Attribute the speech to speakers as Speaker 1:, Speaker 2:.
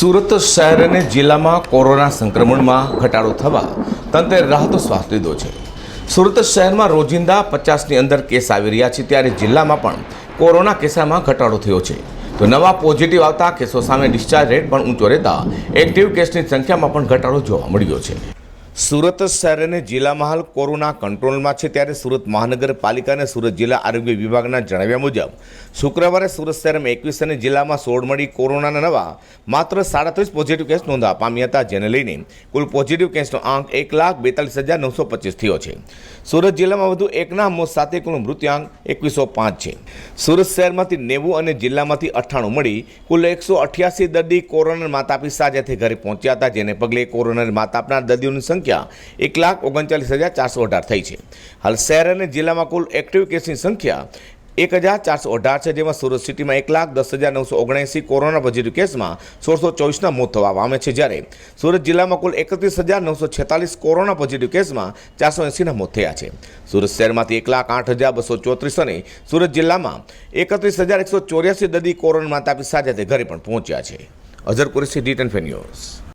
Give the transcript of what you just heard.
Speaker 1: સુરત શહેર અને જિલ્લામાં કોરોના સંક્રમણમાં ઘટાડો થવા તંત્રે રાહતો શ્વાસ લીધો છે. સુરત શહેરમાં રોજિંદા પચાસની અંદર કેસ આવી રહ્યા છે, ત્યારે જિલ્લામાં પણ કોરોના કેસોમાં ઘટાડો થયો છે. તો નવા પોઝિટિવ આવતા કેસો સામે ડિસ્ચાર્જ રેટ પણ ઊંચો રહેતા એક્ટિવ કેસની સંખ્યામાં પણ ઘટાડો જોવા મળ્યો છે. સુરત શહેર અને જિલ્લામાં હાલ કોરોના કંટ્રોલમાં છે ત્યારે સુરત મહાનગરપાલિકા અને સુરત જિલ્લા આરોગ્ય વિભાગના જણાવ્યા મુજબ, શુક્રવારે સુરત શહેરમાં એકવીસ અને જિલ્લામાં સોળ મળી કોરોનાના નવા માત્ર સાડત્રીસ પોઝિટિવ કેસ નોંધવા પામ્યા હતા, જેને લઈને કુલ પોઝિટિવ કેસનો આંક એક લાખ બેતાલીસ હજાર નવસો પચીસ થયો છે. સુરત જિલ્લામાં વધુ એકના મોત સાથે કુલ મૃત્યુઆંક એકવીસો પાંચ છે. સુરત શહેરમાંથી નેવું અને જિલ્લામાંથી અઠ્ઠાણું મળી કુલ એકસો અઠ્યાસી દર્દી કોરોના માત સાથે ઘરે પહોંચ્યા હતા, જેને પગલે કોરોના માતાપના દર્દીઓની સંખ્યા એક લાખ ઓગણચાલીસ હજાર ચારસો અઢાર થઈ છે. હાલ શહેર અને જિલ્લામાં કુલ એક્ટિવ કેસની સંખ્યા એક હજાર ચારસો અઢાર છે, જેમાં સુરત સિટીમાં એક લાખ દસ હજાર નવસો ઓગણએંસી કોરોના પોઝિટિવ કેસમાં સોળસો ચોવીસના મોત થવા પામે છે જ્યારે સુરત જિલ્લામાં કુલ એકત્રીસ હજાર નવસો છેતાલીસ કોરોના પોઝિટિવ કેસમાં ચારસો એંસીના મોત થયા છે. સુરત શહેરમાંથી એક લાખ આઠ હજાર બસો ચોત્રીસ અને સુરત જિલ્લામાં એકત્રીસ હજાર એકસો ચોર્યાસી દર્દી કોરોનામાં તાપી સાજા ઘરે પણ પહોંચ્યા છે. Azhar Qureshi D ten news.